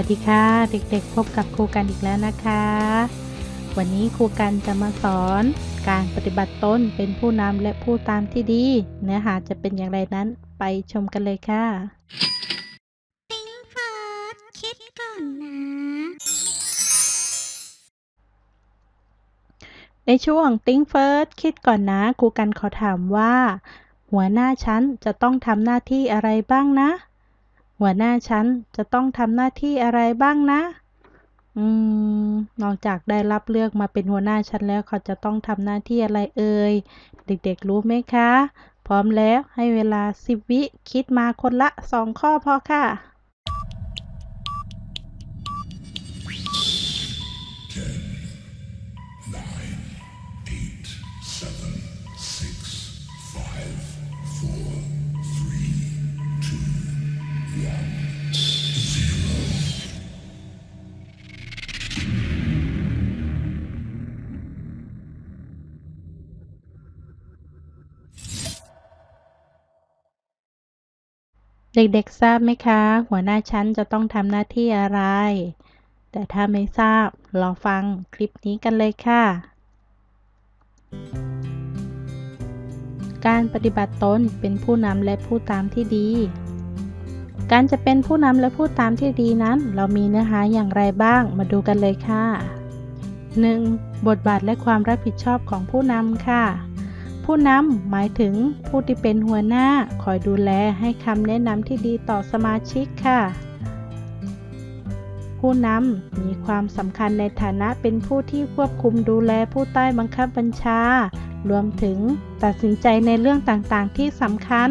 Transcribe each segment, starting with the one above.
วัสดีค่ะ เด็กๆ พบกับครูกันอีกแล้วนะคะ วันนี้ครูกันจะมาสอนการปฏิบัติตนเป็นผู้นำและผู้ตามที่ดี เนื้อหาจะเป็นอย่างไรนั้นไปชมกันเลยค่ะติ้งเฟิร์สคิดก่อนนะ ในช่วง Think First คิดก่อนนะครูกันขอถามว่า หัวหน้าชั้นจะต้องทำหน้าที่อะไรบ้างนะ หัวหน้าชั้นจะต้องทำหน้าที่อะไรบ้างนะ อืม นอกจากได้รับเลือกมาเป็นหัวหน้าชั้นแล้วเขาจะต้องทำหน้าที่อะไรเอ่ย เด็กๆรู้ไหมคะ พร้อมแล้วให้เวลาสิบวิคิดมาคนละสองข้อพอค่ะ เด็กๆทราบไหมคะ หัวหน้าชั้นจะต้องทำหน้าที่อะไร แต่ถ้าไม่ทราบลอฟังคลิปนี้กันเลยค่ะ การปฏิบัติตนเป็นผู้นำและผู้ตามที่ดี การจะเป็นผู้นำและผู้ตามที่ดีนั้น เรามีเนื้อหาอย่างไรบ้างมาดูกันเลยค่ะ 1. บทบาทและความรับผิดชอบของผู้นำค่ะ ผู้นำหมายถึงผู้ที่เป็นหัวหน้าคอยดูแลให้คำแนะนำที่ดีต่อสมาชิกค่ะ ผู้นำมีความสำคัญในฐานะเป็นผู้ที่ควบคุมดูแลผู้ใต้บังคับบัญชา รวมถึงตัดสินใจในเรื่องต่างๆ ที่สำคัญ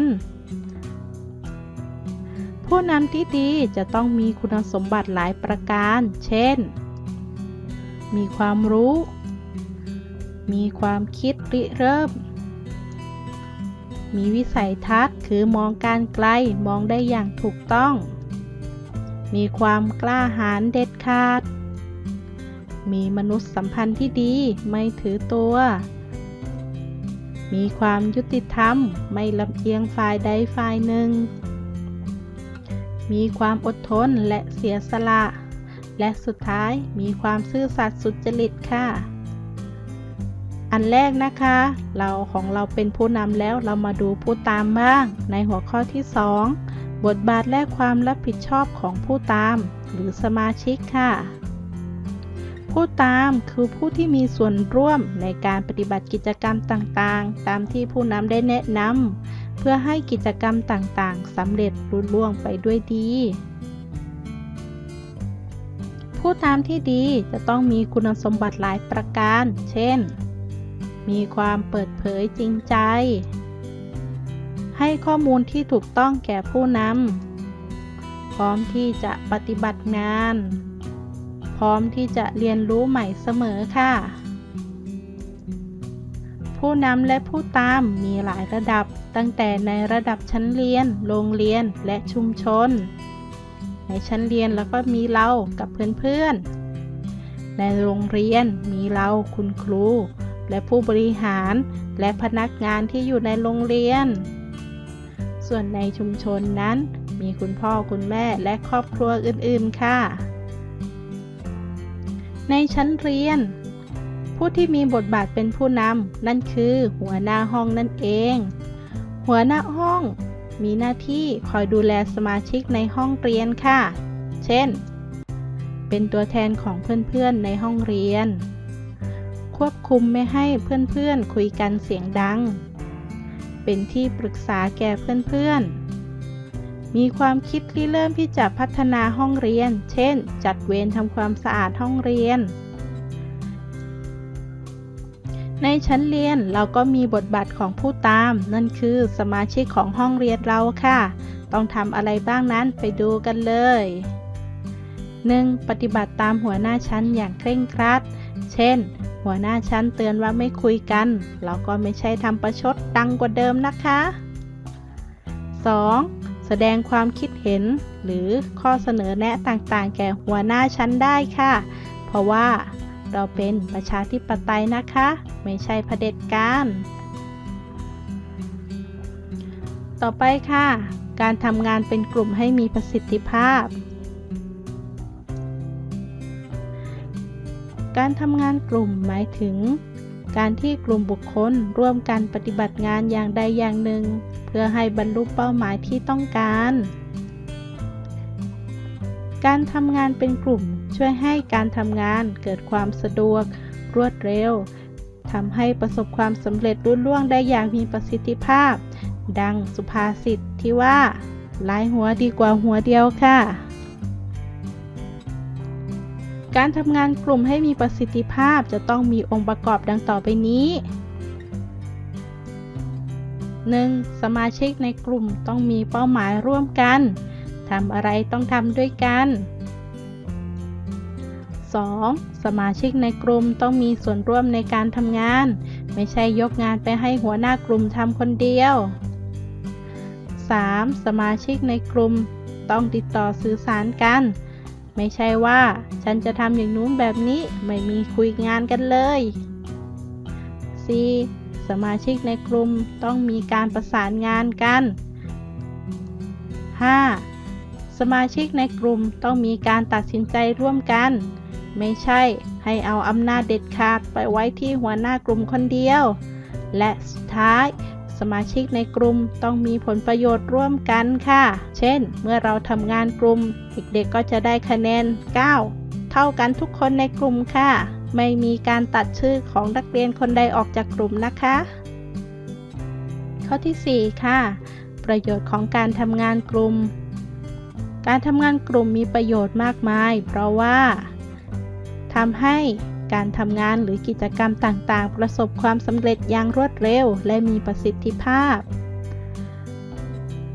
ผู้นำที่ดีจะต้องมีคุณสมบัติหลายประการ เช่น มีความรู้มีความคิดริเริ่ม มีวิสัยทัศน์ คือมองการไกลมองได้อย่างถูกต้อง มีความกล้าหาญเด็ดขาด มีมนุษยสัมพันธ์ที่ดีไม่ถือตัว มีความยุติธรรมไม่ลำเอียงฝ่ายใดฝ่ายหนึ่ง มีความอดทนและเสียสละ และสุดท้ายมีความซื่อสัตย์สุจริตค่ะ อันแรกนะคะ เราของเราเป็นผู้นำแล้วเรามาดูผู้ตามบ้าง ในหัวข้อที่ 2 บทบาทและความรับผิดชอบของผู้ตาม หรือสมาชิกค่ะ ผู้ตามคือผู้ที่มีส่วนร่วมในการปฏิบัติกิจกรรมต่างๆ ตามที่ผู้นำได้แนะนำเพื่อให้กิจกรรมต่างๆสำเร็จรุ่ล่วงไปด้วยดี ผู้ตามที่ดีจะต้องมีคุณสมบัติหลายประการ เช่น มีความเปิดเผยจริงใจ ให้ข้อมูลที่ถูกต้องแก่ผู้นำ พร้อมที่จะปฏิบัติงาน พร้อมที่จะเรียนรู้ใหม่เสมอค่ะ ผู้นำและผู้ตามมีหลายระดับตั้งแต่ในระดับชั้นเรียน โรงเรียนและชุมชน ในชั้นเรียนแล้วก็มีเรากับเพื่อนๆในโรงเรียนมีเราคุณครู และผู้บริหารและพนักงานที่อยู่ในโรงเรียน ส่วนในชุมชนนั้น มีคุณพ่อคุณแม่และครอบครัวอื่นๆค่ะ ในชั้นเรียน ผู้ที่มีบทบาทเป็นผู้นำนั่นคือหัวหน้าห้องนั่นเอง หัวหน้าห้องมีหน้าที่คอยดูแลสมาชิกในห้องเรียนค่ะ เช่น เป็นตัวแทนของเพื่อนๆในห้องเรียน ควบคุมไม่ให้เพื่อนๆคุยกันเสียงดัง เป็นที่ปรึกษาแก่เพื่อนๆ มีความคิดที่เริ่มที่จะพัฒนาห้องเรียน เช่น จัดเวรทำความสะอาดห้องเรียน ในชั้นเรียนเราก็มีบทบาทของผู้ตาม นั่นคือสมาชิกของห้องเรียนเราค่ะ ต้องทำอะไรบ้างนั้นไปดูกันเลย 1. ปฏิบัติตามหัวหน้าชั้นอย่างเคร่งครัด เช่น หัวหน้าชั้นเตือนว่าไม่คุยกัน เราก็ไม่ใช่ทำประชดดังกว่าเดิมนะคะ 2. แสดงความคิดเห็นหรือข้อเสนอแนะต่างๆ แก่หัวหน้าชั้นได้ค่ะ เพราะว่าเราเป็นประชาธิปไตยนะคะ ไม่ใช่เผด็จการ ต่อไปค่ะ การทำงานเป็นกลุ่มให้มีประสิทธิภาพ การทำงานกลุ่มหมายถึง การที่กลุ่มบุคคลร่วมกันปฏิบัติงานอย่างใดอย่างหนึ่ง เพื่อให้บรรลุเป้าหมายที่ต้องการ การทำงานเป็นกลุ่มช่วยให้การทำงานเกิดความสะดวก รวดเร็วทำให้ประสบความสำเร็จรุ่ล่วงได้อย่างมีประสิทธิภาพ ดังสุภาษิตที่ว่าหลายหัวดีกว่าหัวเดียวค่ะ การทำงานกลุ่มให้มีประสิทธิภาพจะต้องมีองค์ประกอบดังต่อไปนี้ 1. สมาชิกในกลุ่มต้องมีเป้าหมายร่วมกัน ทำอะไรต้องทำด้วยกัน 2. สมาชิกในกลุ่มต้องมีส่วนร่วมในการทำงาน ไม่ใช่ยกงานไปให้หัวหน้ากลุ่มทำคนเดียว 3. สมาชิกในกลุ่มต้องติดต่อสื่อสารกัน ไม่ใช่ว่า ฉันจะทำอย่างนู้นแบบนี้ไม่มีคุยงานกันเลย 4. สมาชิกในกลุ่มต้องมีการประสานงานกัน 5. สมาชิกในกลุ่มต้องมีการตัดสินใจร่วมกัน ไม่ใช่ให้เอาอำนาจเด็ดขาดไปไว้ที่หัวหน้ากลุ่มคนเดียว และสุดท้าย สมาชิกในกลุ่มต้องมีผลประโยชน์ร่วมกันค่ะ เช่น เมื่อเราทำงานกลุ่ม เด็กๆก็จะได้คะแนน 9 เท่ากันทุกคนในกลุ่มค่ะ ไม่มีการตัดชื่อของนักเรียนคนใดออกจากกลุ่มนะคะ ข้อที่ 4 ค่ะ ประโยชน์ของการทำงานกลุ่ม การทำงานกลุ่มมีประโยชน์มากมาย เพราะว่าทำให้ การทำงานหรือกิจกรรมต่างๆ ประสบความสำเร็จอย่างรวดเร็ว และมีประสิทธิภาพ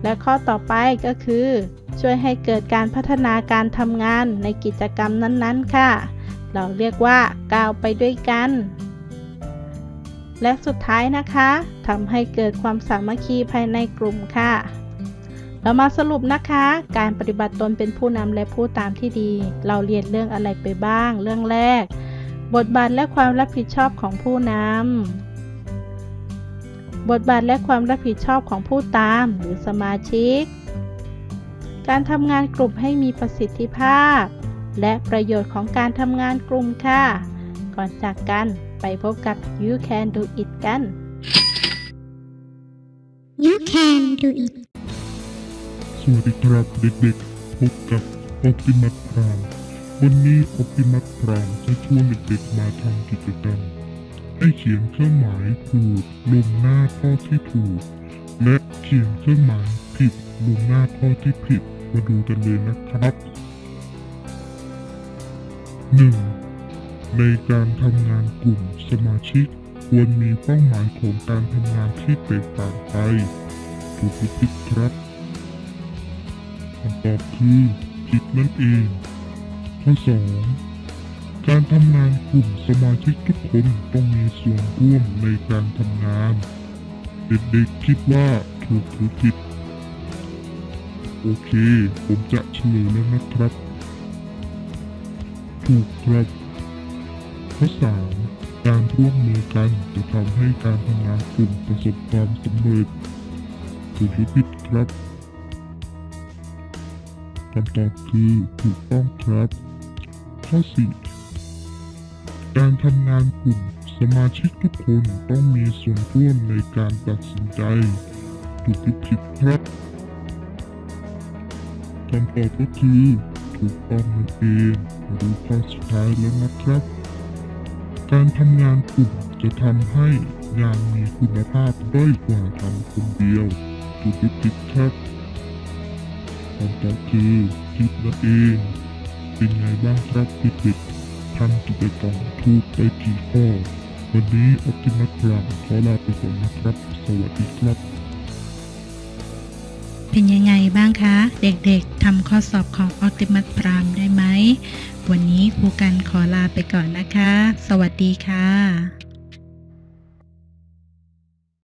และข้อต่อไปก็คือ ช่วยให้เกิดการพัฒนาการทำงานในกิจกรรมนั้นๆ ค่ะ เราเรียกว่าก้าวไปด้วยกัน และสุดท้ายนะคะทำให้เกิดความสามัคคีภายในกลุ่มค่ะ เรามาสรุปนะคะ การปฏิบัติตนเป็นผู้นำและผู้ตามที่ดี เราเรียนเรื่องอะไรไปบ้าง เรื่องแรก บทบาทและความรับผิดชอบของผู้นำ บทบาทและความรับผิดชอบของผู้ตามหรือสมาชิก การทำงานกลุ่มให้มีประสิทธิภาพ และประโยชน์ของการทำงานกลุ่มค่ะ ก่อนจากกันไปพบกับ You Can Do It กัน You can do it สวัสดีครับเด็กๆ พบกับ Optimus Prime วันนี้ Optimus Prime จะชวนเด็กๆมาทำกิจกรรม ให้เขียนเครื่องหมายถูกลงหน้าข้อที่ถูก และเขียนเครื่องหมายผิดลงหน้าข้อที่ผิด มาดูกันเลยนะครับ 1. ในการทำงานกลุ่มสมาชิก ควรมีเป้าหมายของการทำงานที่แตกต่างไปถูกหรือผิดครับคำตอบคือผิดนั่นเอง ข้อ2การทำงานกลุ่มสมาชิกทุกคนต้องมีส่วนร่วมในการทำงาน เด็กๆคิดว่าถูกหรือผิด โอเค ผมจะเฉลยแล้วนะครับ ถูกครับข้อ3การร่วมมือกันจะทำให้การทำงานกลุ่มประสบความสำเร็จถูกหรือผิดครับคำตอบคือถูกต้องครับ ข้อ 4 การทำงานกลุ่มสมาชิกทุกคนต้องมีส่วนร่วมในการตัดสินใจถูกหรือผิดครับคำตอบก็คือถูกต้องนั่นเองมาดูข้อสุดท้ายแล้วนะครับ การทำงานกลุ่มจะทำให้งานมีคุณภาพด้อยกว่าทำคนเดียวถูกหรือผิดครับคำตอบคือผิดนั่นเอง เป็นไงบ้างครับเด็กๆทำกิจกรรมถูกไปกี่ข้อ วันนี้ออปติมัสพลังขอลาไปก่อนนะครับ สวัสดีครับ เป็นยังไงบ้างคะ เด็กๆทำข้อสอบของออติมัตรามได้ไหม วันนี้ครูกันขอลาไปก่อนนะคะ สวัสดีค่ะ